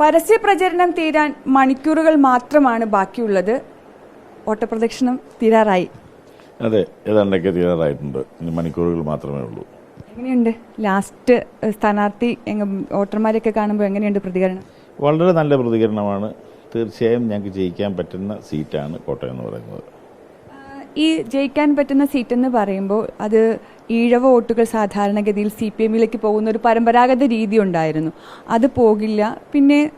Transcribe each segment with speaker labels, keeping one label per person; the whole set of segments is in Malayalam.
Speaker 1: പരസ്യ പ്രചരണം തീരാൻ മണിക്കൂറുകൾ മാത്രമാണ് ബാക്കിയുള്ളത്. ഓട്ടപ്രദക്ഷിണം തീരാറായി.
Speaker 2: അതെ ഏതാണ്ടൊക്കെ തീരാറായിട്ടുണ്ട്. ഇനി മണിക്കൂറുകൾ മാത്രമേ ഉള്ളൂ.
Speaker 1: എങ്ങനെയുണ്ട്? ലാസ്റ്റ് സ്ഥാനാർത്ഥി വോട്ടർമാരെയൊക്കെ കാണുമ്പോൾ എങ്ങനെയുണ്ട് പ്രതികരണം?
Speaker 2: വളരെ നല്ല പ്രതികരണമാണ്. തീർച്ചയായും ഞങ്ങൾക്ക് ജയിക്കാൻ പറ്റുന്ന സീറ്റാണ് കോട്ടയം എന്ന് പറയുന്നത്.
Speaker 1: ഈ ജയിക്കാൻ പറ്റുന്ന സീറ്റ് എന്ന് പറയുമ്പോൾ അത് ഈഴവ വോട്ടുകൾ സാധാരണഗതിയിൽ സി പി എമ്മിലേക്ക് പോകുന്ന ഒരു പരമ്പരാഗത രീതി ഉണ്ടായിരുന്നു. അത് പോകില്ല. പിന്നെ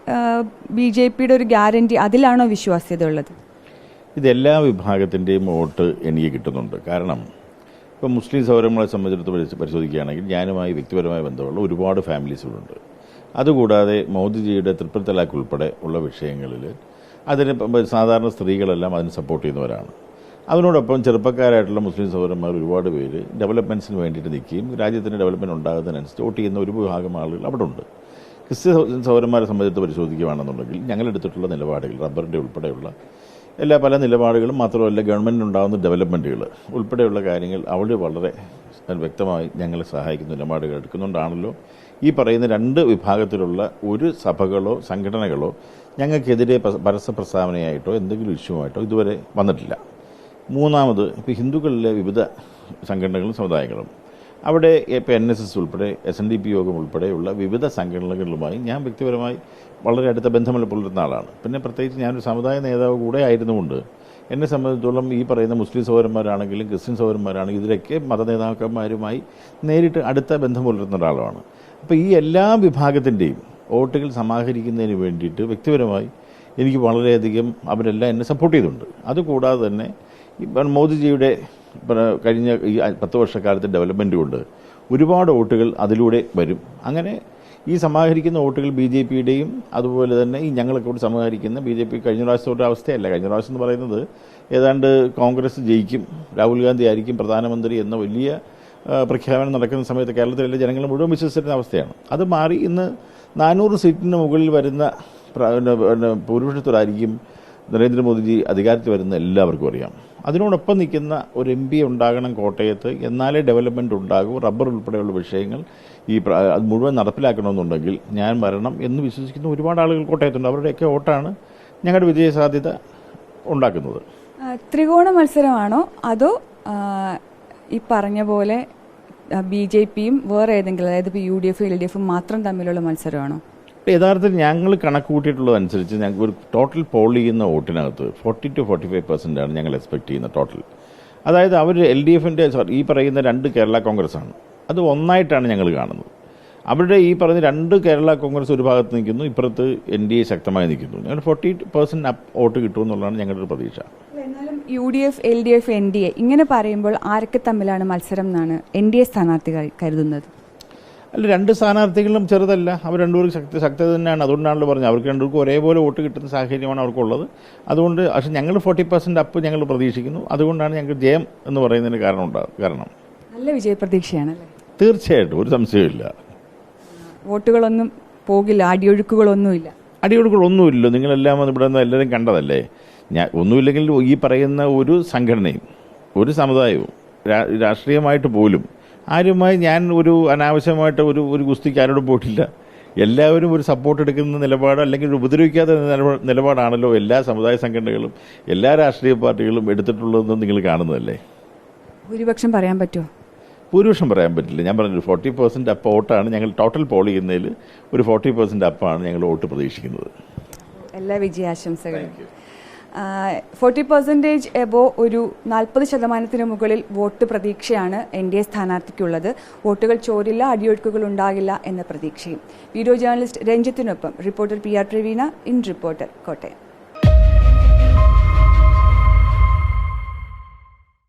Speaker 1: ബി ജെ പിയുടെ ഒരു ഗ്യാരണ്ടി അതിലാണോ വിശ്വാസ്യത ഉള്ളത്?
Speaker 2: ഇതെല്ലാ വിഭാഗത്തിന്റെയും വോട്ട് എനിക്ക് കിട്ടുന്നുണ്ട്. കാരണം ഇപ്പം മുസ്ലിം സൗരങ്ങളെ സംബന്ധിച്ചിടത്ത് പരിശോ- പരിശോധിക്കുകയാണെങ്കിൽ ഞാനുമായി വ്യക്തിപരമായ ബന്ധമുള്ള ഒരുപാട് ഫാമിലീസുകളുണ്ട്. അതുകൂടാതെ മോദിജിയുടെ തൃപ്തി തലാഖ് ഉൾപ്പെടെ ഉള്ള വിഷയങ്ങളിൽ അതിന് സാധാരണ സ്ത്രീകളെല്ലാം അതിന് സപ്പോർട്ട് ചെയ്യുന്നവരാണ്. അതിനോടൊപ്പം ചെറുപ്പക്കാരായിട്ടുള്ള മുസ്ലിം സഹോദരന്മാർ ഒരുപാട് പേര് ഡെവലപ്മെന്റ്സിന് വേണ്ടിയിട്ട് നിൽക്കുകയും രാജ്യത്തിന്റെ ഡെവലപ്മെന്റ് ഉണ്ടാകുന്നതിനനുസരിച്ച് വോട്ട് ചെയ്യുന്ന ഒരു വിഭാഗം ആളുകൾ അവിടെ ഉണ്ട്. ക്രിസ്ത്യ സഹോദരന്മാരെ സംബന്ധിച്ച് പരിശോധിക്കുകയാണെന്നുണ്ടെങ്കിൽ ഞങ്ങളെടുത്തിട്ടുള്ള നിലപാടുകൾ റബ്ബറിന്റെ ഉൾപ്പെടെയുള്ള എല്ലാ പല നിലപാടുകളും മാത്രമല്ല ഗവൺമെന്റിനുണ്ടാകുന്ന ഡെവലപ്മെന്റുകൾ ഉൾപ്പെടെയുള്ള കാര്യങ്ങൾ അവിടെ വളരെ വ്യക്തമായി ഞങ്ങളെ സഹായിക്കുന്ന നിലപാടുകൾ എടുക്കുന്നുണ്ടാണല്ലോ. ഈ പറയുന്ന രണ്ട് വിഭാഗത്തിലുള്ള ഒരു സഭകളോ സംഘടനകളോ ഞങ്ങൾക്കെതിരെ പരസ്യ പ്രസ്താവനയായിട്ടോ എന്തെങ്കിലും ഇഷ്യൂ ആയിട്ടോ ഇതുവരെ വന്നിട്ടില്ല. മൂന്നാമത് ഇപ്പോൾ ഹിന്ദുക്കളിലെ വിവിധ സംഘടനകളും സമുദായങ്ങളും. അവിടെ ഇപ്പോൾ എൻ എസ് എസ് ഉൾപ്പെടെ എസ് എൻ ഡി പി യോഗം ഉൾപ്പെടെയുള്ള വിവിധ സംഘടനകളുമായി ഞാൻ വ്യക്തിപരമായി വളരെ അടുത്ത ബന്ധമല്ല പുലർത്തുന്ന ആളാണ് പിന്നെ പ്രത്യേകിച്ച് ഞാനൊരു സമുദായ നേതാവ് കൂടെ ആയിരുന്നുകൊണ്ട് എന്നെ സംബന്ധിച്ചിടത്തോളം ഈ പറയുന്ന മുസ്ലിം സഹോദരന്മാരാണെങ്കിലും ക്രിസ്ത്യൻ സഹോദരന്മാരാണെങ്കിലും ഇതിലൊക്കെ മത നേതാക്കന്മാരുമായി നേരിട്ട് അടുത്ത ബന്ധം പുലർത്തുന്ന ഒരാളാണ് അപ്പോൾ ഈ എല്ലാ വിഭാഗത്തിന്റെയും വോട്ടുകൾ സമാഹരിക്കുന്നതിന് വേണ്ടിയിട്ട് വ്യക്തിപരമായി എനിക്ക് വളരെയധികം അവരെല്ലാം എന്നെ സപ്പോർട്ട് ചെയ്തിട്ടുണ്ട്. അതുകൂടാതെ തന്നെ ഇപ്പം മോദിജിയുടെ കഴിഞ്ഞ ഈ പത്ത് വർഷക്കാലത്തെ ഡെവലപ്മെന്റ് കൊണ്ട് ഒരുപാട് വോട്ടുകൾ അതിലൂടെ വരും. അങ്ങനെ ഈ സമാഹരിക്കുന്ന വോട്ടുകൾ ബി ജെ പിയുടെയും അതുപോലെ തന്നെ ഈ ഞങ്ങളൊക്കെ കൂടി സമാഹരിക്കുന്ന ബി ജെ പി കഴിഞ്ഞ പ്രാവശ്യത്തോടെ അവസ്ഥയല്ല. കഴിഞ്ഞ പ്രാവശ്യം എന്ന് പറയുന്നത് ഏതാണ്ട് കോൺഗ്രസ് ജയിക്കും രാഹുൽ ഗാന്ധി ആയിരിക്കും പ്രധാനമന്ത്രി എന്ന വലിയ പ്രഖ്യാപനം നടക്കുന്ന സമയത്ത് കേരളത്തിലെ ജനങ്ങൾ മുഴുവൻ വിശ്വസിച്ചിരുന്ന അവസ്ഥയാണ്. അത് മാറി ഇന്ന് നാനൂറ് സീറ്റിന് മുകളിൽ വരുന്ന ഭൂരിപക്ഷത്തോടായിരിക്കും നരേന്ദ്രമോദിജി അധികാരത്തിൽ വരുന്ന എല്ലാവർക്കും അറിയാം. അതിനോടൊപ്പം നിൽക്കുന്ന ഒരു എം പി ഉണ്ടാകണം കോട്ടയത്ത്. എന്നാലേ ഡെവലപ്മെന്റ് ഉണ്ടാകും. റബ്ബർ ഉൾപ്പെടെയുള്ള വിഷയങ്ങൾ ഈ അത് മുഴുവൻ നടപ്പിലാക്കണമെന്നുണ്ടെങ്കിൽ ഞാൻ വരണം എന്ന് വിശ്വസിക്കുന്ന ഒരുപാട് ആളുകൾ കോട്ടയത്തുണ്ട്. അവരുടെയൊക്കെ വോട്ടാണ് ഞങ്ങളുടെ വിജയസാധ്യത ഉണ്ടാക്കുന്നത്.
Speaker 1: ത്രികോണ മത്സരമാണോ? അതോ ഈ പറഞ്ഞ പോലെ ബി ജെ പിയും വേറെ ഏതെങ്കിലും അതായത് ഇപ്പോൾ യു ഡി എഫും എൽ ഡി എഫും മാത്രം തമ്മിലുള്ള മത്സരമാണോ?
Speaker 2: യഥാർത്ഥത്തിൽ ഞങ്ങൾ കണക്ക് കൂട്ടിയിട്ടുള്ളതനുസരിച്ച് ഞങ്ങൾക്ക് ഒരു ടോട്ടൽ പോൾ ചെയ്യുന്ന വോട്ടിനകത്ത് forty two forty five percent ആണ് ഞങ്ങൾ എക്സ്പെക്ട് ചെയ്യുന്ന ടോട്ടൽ അതായത് അവർ എൽ ഡി എഫിന്റെ സോറി ഈ പറയുന്ന രണ്ട് കേരള കോൺഗ്രസ് ആണ് അത് ഒന്നായിട്ടാണ് ഞങ്ങൾ കാണുന്നത്. അവരുടെ ഈ പറഞ്ഞ രണ്ട് കേരള കോൺഗ്രസ് ഒരു ഭാഗത്ത് നിൽക്കുന്നു ഇപ്പുറത്ത് എൻ ഡി എ ശക്തമായി നിൽക്കുന്നു. ഞങ്ങൾ ഫോർട്ടി പെർസെന്റ് വോട്ട് കിട്ടുമെന്നുള്ളതാണ് ഞങ്ങളുടെ ഒരു പ്രതീക്ഷ.
Speaker 1: U D F L D F N D A ഇങ്ങനെ പറയുമ്പോൾ ആരൊക്കെ തമ്മിലാണ് മത്സരം എന്നാണ് എൻ ഡി എ സ്ഥാനാർത്ഥികൾ കരുതുന്നത്?
Speaker 2: അല്ല രണ്ട് സ്ഥാനാർത്ഥികളും ചെറുതല്ല. അവർ രണ്ടുപേർക്ക് ശക്തി ശക്തി തന്നെയാണ്. അതുകൊണ്ടാണല്ലോ പറഞ്ഞത്. അവർക്ക് രണ്ടുപേർക്കും ഒരേപോലെ വോട്ട് കിട്ടുന്ന സാഹചര്യമാണ് അവർക്കുള്ളത്. അതുകൊണ്ട് പക്ഷേ ഞങ്ങൾ ഫോർട്ടി പെർസെന്റ് അപ്പ് ഞങ്ങൾ പ്രതീക്ഷിക്കുന്നു. അതുകൊണ്ടാണ് ഞങ്ങൾക്ക് ജയം എന്ന് പറയുന്നതിന് കാരണം ഉണ്ടാകും കാരണം.
Speaker 1: നല്ല വിജയപ്രതീക്ഷയാണല്ലേ
Speaker 2: തീർച്ചയായിട്ടും. ഒരു സംശയമില്ല
Speaker 1: വോട്ടുകളൊന്നും പോകില്ല. അടിയൊഴുക്കുകളൊന്നുമില്ല.
Speaker 2: അടിയൊടുക്കളൊന്നുമില്ല നിങ്ങളെല്ലാം ഇവിടെ നിന്ന് എല്ലാവരും കണ്ടതല്ലേ? ഞാൻ ഒന്നുമില്ലെങ്കിൽ ഈ പറയുന്ന ഒരു സംഘടനയും ഒരു സമുദായവും രാഷ്ട്രീയമായിട്ട് പോലും ആരുമായി ഞാൻ ഒരു അനാവശ്യമായിട്ട് ഒരു ഒരു ഗുസ്തിക്ക് ആരോടും പോയിട്ടില്ല. എല്ലാവരും ഒരു സപ്പോർട്ട് എടുക്കുന്ന നിലപാട് അല്ലെങ്കിൽ ഉപദ്രവിക്കാത്ത നിലപാടാണല്ലോ എല്ലാ സമുദായ സംഘടനകളും എല്ലാ രാഷ്ട്രീയ പാർട്ടികളും എടുത്തിട്ടുള്ളതെന്ന് നിങ്ങൾ കാണുന്നതല്ലേ?
Speaker 1: ഭൂരിപക്ഷം പറയാൻ പറ്റുമോ?
Speaker 2: ഭൂരിപക്ഷം പറയാൻ പറ്റില്ല. ഞാൻ പറഞ്ഞു ഫോർട്ടി പെർസെന്റ് അപ്പ് വോട്ടാണ് ഞങ്ങൾ ടോട്ടൽ പോൾ ചെയ്യുന്നതിൽ ഒരു ഫോർട്ടി പെർസെന്റ് അപ്പാണ് ഞങ്ങൾ വോട്ട് പ്രതീക്ഷിക്കുന്നത്.
Speaker 1: എല്ലാ വിജയാശംസകളും. ഫോർട്ടി പെർസെന്റേജ് എബോ ഒരു നാൽപ്പത് ശതമാനത്തിന് മുകളിൽ വോട്ട് പ്രതീക്ഷയാണ് എൻ ഡി എ സ്ഥാനാർത്ഥിക്കുള്ളത്. വോട്ടുകൾ ചോരില്ല അടിയൊഴുക്കുകൾ ഉണ്ടാകില്ല എന്ന പ്രതീക്ഷയും. Video journalist രഞ്ജിത്തിനൊപ്പം reporter P R Praveena in reporter Kottayam.